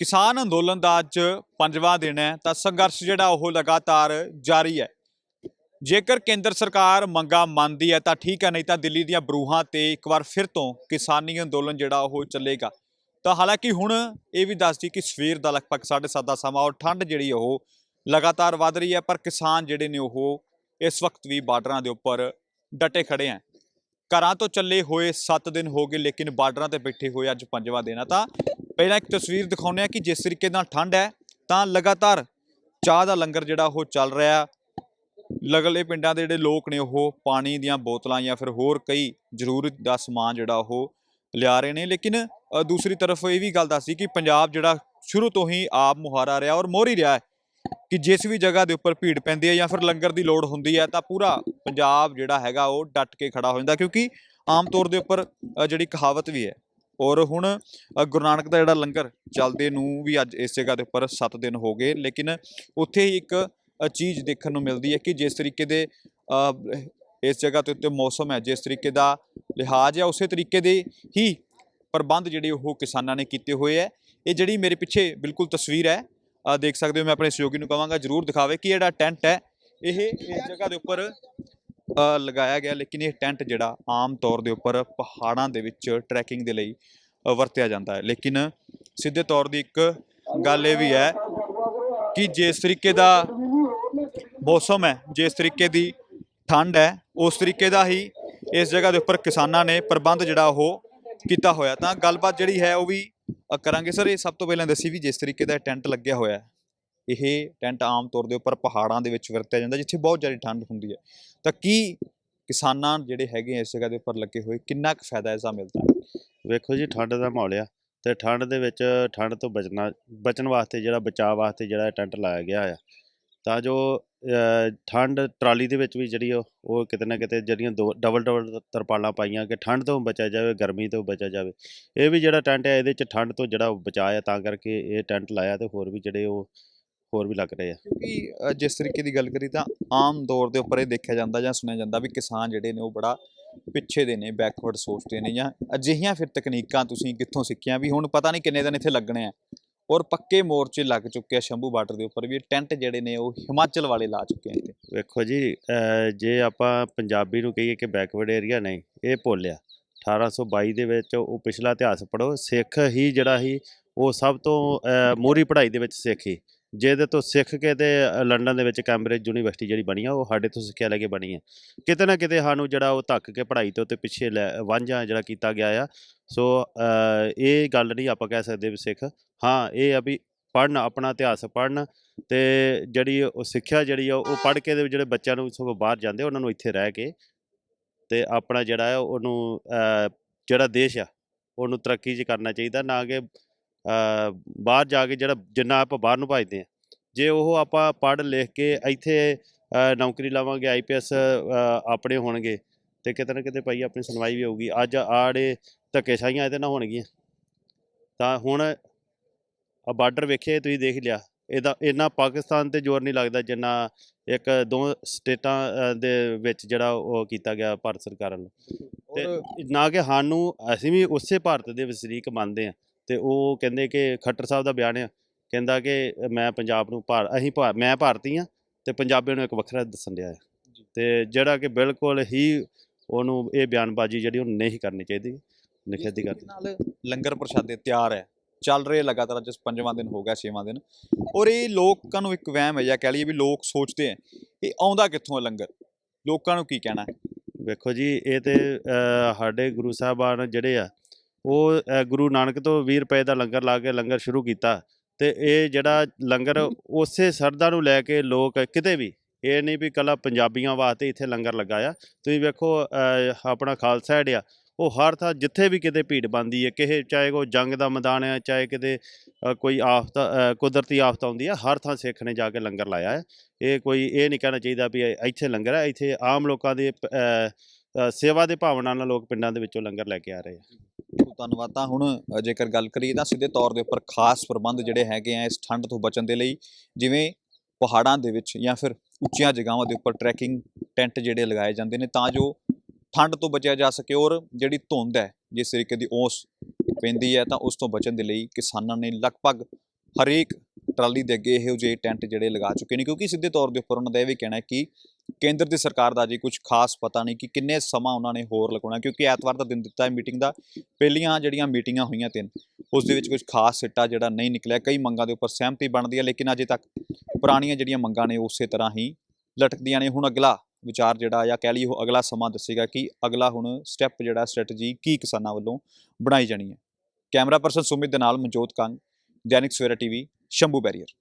ਕਿਸਾਨ ਅੰਦੋਲਨ ਦਾ ਅੱਜ ਪੰਜਵਾਂ ਦਿਨ ਹੈ, ਤਾਂ ਸੰਘਰਸ਼ ਜਿਹੜਾ ਉਹ ਲਗਾਤਾਰ ਜਾਰੀ ਹੈ। ਜੇਕਰ ਕੇਂਦਰ ਸਰਕਾਰ ਮੰਗਾ ਮੰਨਦੀ ਹੈ, ਤਾਂ ਠੀਕ ਹੈ, ਨਹੀਂ ਤਾਂ ਦਿੱਲੀ ਦੀਆਂ ਬਰੂਹਾਂ ਤੇ ਇੱਕ ਵਾਰ ਫਿਰ ਤੋਂ ਕਿਸਾਨੀ ਅੰਦੋਲਨ ਜਿਹੜਾ ਉਹ ਚੱਲੇਗਾ। ਤਾਂ ਹਾਲਾਂਕਿ ਹੁਣ ਇਹ ਵੀ ਦੱਸਦੀ ਕਿ ਸਵੇਰ ਦਾ ਲਗਭਗ 7:30 ਦਾ ਸਮਾਂ ਔਰ ਠੰਡ ਜਿਹੜੀ ਉਹ ਲਗਾਤਾਰ ਵੱਧ ਰਹੀ ਹੈ, ਪਰ ਕਿਸਾਨ ਜਿਹੜੇ ਨੇ ਉਹ ਇਸ ਵਕਤ ਵੀ ਬਾਰਡਰਾਂ ਦੇ ਉੱਪਰ ਡਟੇ ਖੜੇ ਹੈ। ਘਰਾਂ ਤੋਂ ਚੱਲੇ ਹੋਏ 7 ਦਿਨ ਹੋ ਗਏ, ਲੇਕਿਨ ਬਾਰਡਰਾਂ ਤੇ ਬੈਠੇ ਹੋਏ ਅੱਜ ਪੰਜਵਾਂ ਦਿਨ ਆ ਤਾਂ ਪਹਿਲਾਂ ਇੱਕ ਤਸਵੀਰ ਦਿਖਾਉਂਦੇ ਆ ਕਿ ਜਿਸ ਤਰੀਕੇ ਨਾਲ ਠੰਡ ਹੈ, ਤਾਂ ਲਗਾਤਾਰ ਚਾਹ ਦਾ ਲੰਗਰ ਜਿਹੜਾ ਉਹ ਚੱਲ ਰਿਹਾ ਲਗਲੇ ਪਿੰਡਾਂ ਦੇ ਜਿਹੜੇ ਲੋਕ ਨੇ ਉਹ ਪਾਣੀ ਦੀਆਂ ਬੋਤਲਾਂ ਜਾਂ ਫਿਰ ਹੋਰ ਕਈ ਜ਼ਰੂਰਤ ਦਾ ਸਮਾਨ ਜਿਹੜਾ ਉਹ ਲਿਆ ਰਹੇ ਨੇ। ਲੇਕਿਨ ਦੂਸਰੀ ਤਰਫ ਇਹ ਵੀ ਗੱਲ ਦੱਸੀ ਕਿ ਪੰਜਾਬ ਜਿਹੜਾ ਸ਼ੁਰੂ ਤੋਂ ਹੀ ਆਪ ਮੁਹਾਰਾ ਰਿਹਾ ਔਰ ਮੋਹਰੀ ਰਿਹਾ ਹੈ ਕਿ ਜਿਸ ਵੀ ਜਗ੍ਹਾ ਦੇ ਉੱਪਰ ਭੀੜ ਪੈਂਦੀ ਹੈ ਜਾਂ ਫਿਰ ਲੰਗਰ ਦੀ ਲੋੜ ਹੁੰਦੀ ਹੈ, ਤਾਂ ਪੂਰਾ ਪੰਜਾਬ ਜਿਹੜਾ ਹੈਗਾ ਉਹ ਡਟ ਕੇ ਖੜਾ ਹੋ ਜਾਂਦਾ ਕਿਉਂਕਿ ਆਮ ਤੌਰ ਦੇ ਉੱਪਰ ਜਿਹੜੀ ਕਹਾਵਤ ਵੀ ਹੈ ਔਰ ਹੁਣ ਗੁਰੂ ਨਾਨਕ ਦਾ ਜਿਹੜਾ ਲੰਗਰ ਚੱਲਦੇ ਨੂੰ ਵੀ ਅੱਜ ਇਸ ਜਗ੍ਹਾ ਦੇ ਉੱਪਰ 7 ਦਿਨ ਹੋ ਗਏ ਲੇਕਿਨ ਉੱਥੇ ਹੀ ਇੱਕ ਚੀਜ਼ ਦੇਖਣ ਨੂੰ ਮਿਲਦੀ ਹੈ ਕਿ ਜਿਸ ਤਰੀਕੇ ਦੇ ਇਸ ਜਗ੍ਹਾ ਤੇ ਉੱਤੇ ਮੌਸਮ ਹੈ ਜਿਸ ਤਰੀਕੇ ਦਾ ਲਿਹਾਜ਼ ਹੈ ਉਸੇ ਤਰੀਕੇ ਦੇ ਹੀ ਪ੍ਰਬੰਧ ਜਿਹੜੇ ਉਹ ਕਿਸਾਨਾਂ ਨੇ ਕੀਤੇ ਹੋਏ ਹੈ। ਇਹ ਜਿਹੜੀ ਮੇਰੇ ਪਿੱਛੇ ਬਿਲਕੁਲ ਤਸਵੀਰ ਹੈ ਅ, ਦੇਖ ਸਕਦੇ ਹੋ ਮੈਂ ਆਪਣੇ ਸਹਿਯੋਗੀ ਨੂੰ ਕਹਾਂਗਾ ਜਰੂਰ ਦਿਖਾਵੇ ਕਿ ਜਿਹੜਾ ਟੈਂਟ ਹੈ ਇਹ ਇਸ ਜਗ੍ਹਾ ਦੇ ਉੱਪਰ ਲਗਾਇਆ ਗਿਆ ਲੇਕਿਨ ਇਹ ਟੈਂਟ ਜਿਹੜਾ ਆਮ ਤੌਰ ਦੇ ਉੱਪਰ ਪਹਾੜਾਂ ਦੇ ਵਿੱਚ ਟਰੈਕਿੰਗ ਦੇ ਲਈ ਵਰਤਿਆ ਜਾਂਦਾ ਹੈ। ਲੇਕਿਨ ਸਿੱਧੇ ਤੌਰ ਦੀ ਇੱਕ ਗੱਲ ਇਹ ਵੀ ਹੈ ਕਿ ਜਿਸ ਤਰੀਕੇ ਦਾ ਮੌਸਮ ਹੈ, ਜਿਸ ਤਰੀਕੇ ਦੀ ਠੰਡ ਹੈ, ਉਸ ਤਰੀਕੇ ਦਾ ਹੀ ਇਸ ਜਗ੍ਹਾ ਦੇ ਉੱਪਰ ਕਿਸਾਨਾਂ ਨੇ ਪ੍ਰਬੰਧ ਜਿਹੜਾ ਉਹ ਕੀਤਾ ਹੋਇਆ। ਤਾਂ ਗੱਲਬਾਤ ਜਿਹੜੀ ਹੈ ਉਹ ਵੀ ਕਰਾਂਗੇ ਸਰ। ਇਹ ਸਭ ਤੋਂ ਪਹਿਲਾਂ ਦੱਸੀ ਵੀ ਜਿਸ ਤਰੀਕੇ ਦਾ ਟੈਂਟ ਲੱਗਿਆ ਹੋਇਆ ਹੈ, ਇਹ ਟੈਂਟ ਆਮ ਤੌਰ ਦੇ ਉੱਪਰ ਪਹਾੜਾਂ ਦੇ ਵਿੱਚ ਵਰਤਿਆ ਜਾਂਦਾ, ਜਿੱਥੇ ਬਹੁਤ ਜ਼ਿਆਦਾ ਠੰਡ ਹੁੰਦੀ ਹੈ। ਤਾਂ ਕੀ ਕਿਸਾਨਾਂ ਜਿਹੜੇ ਹੈਗੇ ਇਸ ਜਗ੍ਹਾ ਦੇ ਉੱਪਰ ਲੱਗੇ ਹੋਏ, ਕਿੰਨਾ ਕੁ ਫਾਇਦਾ ਇਸਦਾ ਮਿਲਦਾ ਹੈ? ਵੇਖੋ ਜੀ, ਠੰਡ ਦਾ ਮਾਹੌਲ ਆ ਤੇ ਠੰਡ ਦੇ ਵਿੱਚ ਠੰਡ ਤੋਂ ਬਚਣਾ, ਬਚਣ ਵਾਸਤੇ ਜਿਹੜਾ, ਬਚਾਅ ਵਾਸਤੇ ਜਿਹੜਾ ਟੈਂਟ ਲਾਇਆ ਗਿਆ ਆ। ਤਾਂ ਜੋ ਠੰਡ ਟਰਾਲੀ ਦੇ ਵਿੱਚ ਵੀ ਜਿਹੜੀ ਉਹ ਉਹ ਕਿਤੇ ਨਾ ਕਿਤੇ ਜਿਹੜੀਆਂ ਦੋ ਡਬਲ ਡਬਲ ਤਰਪਾਲਾਂ ਪਾਈਆਂ ਕਿ ਠੰਡ ਤੋਂ ਬਚਿਆ ਜਾਵੇ, ਗਰਮੀ ਤੋਂ ਬਚਿਆ ਜਾਵੇ। ਇਹ ਵੀ ਜਿਹੜਾ ਟੈਂਟ ਹੈ ਇਹਦੇ ਚ ਠੰਡ ਤੋਂ ਜਿਹੜਾ ਬਚਾਅ ਆ, ਤਾਂ ਕਰਕੇ ਇਹ ਟੈਂਟ ਲਾਇਆ ਤੇ ਹੋਰ ਵੀ ਜਿਹੜੇ ਉਹ, ਹੋਰ ਵੀ ਲੱਗ ਰਹੇ ਆ। ਕਿਉਂਕਿ ਜਿਸ ਤਰੀਕੇ ਦੀ ਗੱਲ ਕਰੀ ਤਾਂ ਆਮ ਤੌਰ ਦੇ ਉੱਪਰ ਇਹ ਦੇਖਿਆ ਜਾਂਦਾ ਜਾਂ ਸੁਣਿਆ ਜਾਂਦਾ ਵੀ ਕਿਸਾਨ ਜਿਹੜੇ ਨੇ ਉਹ ਬੜਾ ਪਿੱਛੇ ਦੇ ਨੇ ਬੈਕਵਰਡ ਸੋਚਦੇ ਨੇ ਜਾਂ ਅਜਿਹੀਆਂ ਫਿਰ ਤਕਨੀਕਾਂ ਤੁਸੀਂ ਕਿੱਥੋਂ ਸਿੱਖੀਆਂ? ਵੀ ਹੁਣ ਪਤਾ ਨਹੀਂ ਕਿੰਨੇ ਦਿਨ ਇੱਥੇ ਲੱਗਣੇ ਆ। ਔਰ ਪੱਕੇ ਮੋਰਚੇ ਲੱਗ ਚੁੱਕੇ ਆ ਸ਼ੰਭੂ ਬਾਰਡਰ ਦੇ ਉੱਪਰ ਵੀ, ਇਹ ਟੈਂਟ ਜਿਹੜੇ ਨੇ ਉਹ ਹਿਮਾਚਲ ਵਾਲੇ ਲਾ ਚੁੱਕੇ ਨੇ। ਵੇਖੋ ਜੀ ਜੇ ਆਪਾਂ ਪੰਜਾਬੀ ਨੂੰ ਕਹੀਏ ਕਿ ਬੈਕਵਰਡ ਏਰੀਆ ਨਹੀਂ, ਇਹ ਭੁੱਲਿਆ 1822 ਦੇ ਵਿੱਚ ਉਹ ਪਿਛਲਾ ਇਤਿਹਾਸ ਪੜੋ ਸਿੱਖ ਹੀ ਜਿਹੜਾ ਸੀ, ਉਹ ਸਭ ਤੋਂ, ਅਹ ਮੋਹਰੀ ਪੜ੍ਹਾਈ ਦੇ ਵਿੱਚ ਸਿੱਖ ਹੀ ਜਿਹਦੇ ਤੋਂ ਸਿੱਖ ਕੇ ਤੇ ਲੰਡਨ ਦੇ ਵਿੱਚ ਕੈਂਬਰਿਜ ਯੂਨੀਵਰਸਿਟੀ ਜਿਹੜੀ ਬਣੀ ਆ, ਉਹ ਸਾਡੇ ਤੋਂ ਸਿੱਖਿਆ ਲੈ ਕੇ ਬਣੀ ਹੈ ਕਿਤੇ ਨਾ ਕਿਤੇ ਸਾਨੂੰ ਜਿਹੜਾ ਉਹ ਧੱਕ ਕੇ ਪੜ੍ਹਾਈ ਤੋਂ ਤੇ ਪਿੱਛੇ ਲੈ, ਵਾਂਝਾ ਜਿਹੜਾ ਕੀਤਾ ਗਿਆ ਆ। ਸੋ ਇਹ ਗੱਲ ਨਹੀਂ ਆਪਾਂ ਕਹਿ ਸਕਦੇ ਵੀ ਸਿੱਖ। ਹਾਂ, ਇਹ ਆ ਵੀ ਪੜ੍ਹਨ, ਆਪਣਾ ਇਤਿਹਾਸ ਪੜ੍ਹਨ ਤੇ ਜਿਹੜੀ ਉਹ ਸਿੱਖਿਆ ਜਿਹੜੀ ਆ, ਉਹ ਪੜ੍ਹ ਕੇ ਦੇ ਜਿਹੜੇ ਬੱਚਿਆਂ ਨੂੰ ਸਗੋਂ ਬਾਹਰ ਜਾਂਦੇ, ਉਹਨਾਂ ਨੂੰ ਇੱਥੇ ਰਹਿ ਕੇ ਤੇ ਆਪਣਾ ਜਿਹੜਾ ਹੈ ਉਹਨੂੰ ਜਿਹੜਾ ਦੇਸ਼ ਆ, ਉਹਨੂੰ ਤਰੱਕੀ 'ਚ ਕਰਨਾ ਚਾਹੀਦਾ। ਨਾ ਕਿ ਬਾਹਰ ਜਾ ਕੇ ਜਿਹੜਾ ਜਿੰਨਾ ਆਪਾਂ ਬਾਹਰ ਨੂੰ ਭਜਦੇ ਆ ਜੇ ਉਹ ਆਪਾਂ ਪੜ੍ਹ ਲਿਖ ਕੇ ਇੱਥੇ ਨੌਕਰੀ ਲਾਵਾਂਗੇ ਆਈਪੀਐਸ ਆਪਣੇ ਹੋਣਗੇ ਤੇ ਕਿਤੇ ਨਾ ਕਿਤੇ ਭਾਈ ਆਪਣੀ ਸੁਣਵਾਈ ਵੀ ਹੋਊਗੀ। ਅੱਜ ਆੜੇ ਧੱਕੇਸ਼ਾਹੀਆਂ ਇਹਦੇ ਨਾਲ ਹੋਣਗੀਆਂ। ਤਾਂ ਹੁਣ ਆ ਬਾਰਡਰ ਵੇਖਿਆ ਤੁਸੀਂ ਦੇਖ ਲਿਆ ਇਹਦਾ ਇੰਨਾ ਪਾਕਿਸਤਾਨ ਤੇ ਜ਼ੋਰ ਨਹੀਂ ਲੱਗਦਾ ਜਿੰਨਾ ਇੱਕ ਦੋ ਸਟੇਟਾਂ ਦੇ ਵਿੱਚ ਜਿਹੜਾ ਉਹ ਕੀਤਾ ਗਿਆ ਭਾਰਤ ਸਰਕਾਰ ਨੂੰ। ਤੇ ਨਾ ਕਿ ਸਾਨੂੰ ਅਸੀਂ ਵੀ ਉਸੇ ਭਾਰਤ ਦੇ ਵਸਨੀਕ ਮੰਨਦੇ ਆ ਤੇ ਉਹ ਕਹਿੰਦੇ ਕਿ ਖੱਟਰ ਸਾਹਿਬ ਦਾ ਬਿਆਨ ਆ ਕਹਿੰਦਾ ਕਿ ਮੈਂ ਪੰਜਾਬ ਨੂੰ ਭਾਰ ਅਸੀਂ ਭਾਰ ਮੈਂ ਭਾਰਤੀ ਆ ਤੇ ਪੰਜਾਬੀਆਂ ਨੂੰ ਇੱਕ ਵੱਖਰਾ ਦੱਸਣ ਡਿਆ ਆ। ਜੀ। ਤੇ ਜਿਹੜਾ ਕਿ ਬਿਲਕੁਲ ਹੀ ਉਹਨੂੰ ਇਹ ਬਿਆਨਬਾਜ਼ੀ ਜਿਹੜੀ ਉਹ ਨਹੀਂ ਕਰਨੀ ਚਾਹੀਦੀ ਨਿਖੇਧੀ ਜਿਸ ਕਰਨੀ ਨਾਲ ਲੰਗਰ ਪ੍ਰਸ਼ਾਦੇ ਤਿਆਰ ਹੈ ਚੱਲ ਰਹੇ ਲਗਾਤਾਰ ਅੱਜ ਪੰਜਵਾਂ ਦਿਨ ਹੋ ਗਿਆ ਛੇਵਾਂ ਦਿਨ। ਔਰ ਇਹ ਲੋਕਾਂ ਨੂੰ ਇੱਕ ਵਹਿਮ ਹੈ ਜਾਂ ਕਹਿ ਲਈਏ ਵੀ ਲੋਕ ਸੋਚਦੇ ਆ ਇਹ ਆਉਂਦਾ ਕਿੱਥੋਂ ਹੈ ਲੰਗਰ? ਲੋਕਾਂ ਨੂੰ ਕੀ ਕਹਿਣਾ? ਹੈ ਵੇਖੋ ਜੀ ਇਹ ਤੇ ਸਾਡੇ ਗੁਰੂ ਸਾਹਿਬਾਨ ਜਿਹੜੇ ਆ ਉਹ ਗੁਰੂ ਨਾਨਕ ਤੋਂ 20 ਰੁਪਏ ਦਾ ਲੰਗਰ ਲਾ ਕੇ ਲੰਗਰ ਸ਼ੁਰੂ ਕੀਤਾ ਤੇ ਇਹ ਜਿਹੜਾ ਲੰਗਰ ਉਸੇ ਸਰਦਾ ਨੂੰ ਲੈ ਕੇ ਲੋਕ ਕਿਤੇ ਵੀ ਇਹ ਨਹੀਂ ਵੀ ਕੱਲਾ ਪੰਜਾਬੀਆਂ ਵਾਸਤੇ ਇੱਥੇ ਲੰਗਰ ਲੱਗਾ ਆ। ਤੁਸੀਂ ਵੇਖੋ ਆਪਣਾ ਖਾਲਸਾ ਏਡ ਆ ਉਹ ਹਰ ਥਾਂ ਜਿੱਥੇ ਵੀ ਕਿਤੇ ਭੀੜ ਬੰਦੀ ਹੈ ਕਿਸੇ ਚਾਹੇ ਉਹ ਜੰਗ ਦਾ ਮੈਦਾਨ ਹੈ ਚਾਹੇ ਕਿਤੇ ਕੋਈ ਆਫਤ ਕੁਦਰਤੀ ਆਫਤ ਆਉਂਦੀ ਹੈ ਹਰ ਥਾਂ ਸਿੱਖ ਨੇ ਜਾ ਕੇ ਲੰਗਰ ਲਾਇਆ ਹੈ ਇਹ ਕੋਈ ਇਹ ਨਹੀਂ ਕਹਿਣਾ ਚਾਹੀਦਾ ਵੀ ਇੱਥੇ ਲੰਗਰ ਹੈ ਇੱਥੇ ਆਮ ਲੋਕਾਂ ਦੇ ਸੇਵਾ ਦੇ ਭਾਵਨਾ ਨਾਲ ਲੋਕ ਪਿੰਡਾਂ ਦੇ ਵਿੱਚੋਂ ਲੰਗਰ ਲੈ ਕੇ ਆ ਰਹੇ ਆ। ਧੰਨਵਾਦ। ਤਾਂ ਹੁਣ ਜੇਕਰ ਗੱਲ ਕਰੀਏ ਤਾਂ ਸਿੱਧੇ ਤੌਰ ਦੇ ਉੱਪਰ ਖਾਸ ਪ੍ਰਬੰਧ ਜਿਹੜੇ ਹੈਗੇ ਆ ਇਸ ਠੰਡ ਤੋਂ ਬਚਣ ਦੇ ਲਈ, ਜਿਵੇਂ ਪਹਾੜਾਂ ਦੇ ਵਿੱਚ ਜਾਂ ਫਿਰ ਉੱਚੀਆਂ ਜਗ੍ਹਾਵਾਂ ਦੇ ਉੱਪਰ ਟਰੈਕਿੰਗ ਟੈਂਟ ਜਿਹੜੇ ਲਗਾਏ ਜਾਂਦੇ ਨੇ ਤਾਂ ਜੋ ਠੰਡ ਤੋਂ ਬਚਿਆ ਜਾ ਸਕੇ ਔਰ ਜਿਹੜੀ ਧੁੰਦ ਹੈ, ਜਿਸ ਤਰੀਕੇ ਦੀ ਓਸ ਪੈਂਦੀ ਹੈ ਤਾਂ ਉਸ ਤੋਂ ਬਚਣ ਦੇ ਲਈ ਕਿਸਾਨਾਂ ਨੇ ਲਗਭਗ ਹਰੇਕ ਟਰਾਲੀ ਦੇ ਅੱਗੇ ਇਹੋ ਜਿਹੇ ਟੈਂਟ ਜਿਹੜੇ ਲਗਾ ਚੁੱਕੇ ਨੇ, ਕਿਉਂਕਿ ਸਿੱਧੇ ਤੌਰ ਦੇ ਉੱਪਰ ਉਹਨਾਂ ਦਾ ਇਹ ਵੀ ਕਹਿਣਾ ਹੈ ਕਿ ਕੇਂਦਰ ਦੀ ਸਰਕਾਰ ਦਾ ਜੀ ਕੁਝ ਖਾਸ ਪਤਾ ਨਹੀਂ ਕਿ ਕਿੰਨੇ ਸਮਾਂ ਉਹਨਾਂ ਨੇ ਹੋਰ ਲਗਾਉਣਾ ਕਿਉਂਕਿ ਐਤਵਾਰ ਦਾ ਦਿਨ ਦਿੱਤਾ ਹੈ ਮੀਟਿੰਗ ਦਾ, ਪਹਿਲੀਆਂ ਜਿਹੜੀਆਂ ਮੀਟਿੰਗਾਂ ਹੋਈਆਂ ਤਿੰਨ, ਉਸ ਦੇ ਵਿੱਚ ਕੁਝ ਖਾਸ ਸਿੱਟਾ ਜਿਹੜਾ ਨਹੀਂ ਨਿਕਲਿਆ, ਕਈ ਮੰਗਾਂ ਦੇ ਉੱਪਰ ਸਹਿਮਤੀ ਬਣਦੀ ਹੈ, ਲੇਕਿਨ ਅਜੇ ਤੱਕ ਪੁਰਾਣੀਆਂ ਜਿਹੜੀਆਂ ਮੰਗਾਂ ਨੇ ਉਸੇ ਤਰ੍ਹਾਂ ਹੀ ਲਟਕਦੀਆਂ ਨੇ। ਹੁਣ ਅਗਲਾ ਵਿਚਾਰ ਜਿਹੜਾ ਜਾਂ ਕਹਿ ਲਈਏ ਉਹ ਅਗਲਾ ਸਮਾਂ ਦੱਸੇਗਾ ਕਿ ਅਗਲਾ ਹੁਣ ਸਟੈਪ ਜਿਹੜਾ ਸਟ੍ਰੈਟਜੀ ਕੀ ਕਿਸਾਨਾਂ ਵੱਲੋਂ ਬਣਾਈ ਜਾਣੀ ਹੈ। ਕੈਮਰਾ ਪਰਸਨ ਸੁਮਿਤ ਦੇ ਨਾਲ ਮਨਜੋਤ ਕੰਗ, ਦੈਨਿਕ ਸਵੇਰਾ ਟੀਵੀ ਸ਼ੰਭੂ ਬੈਰੀਅਰ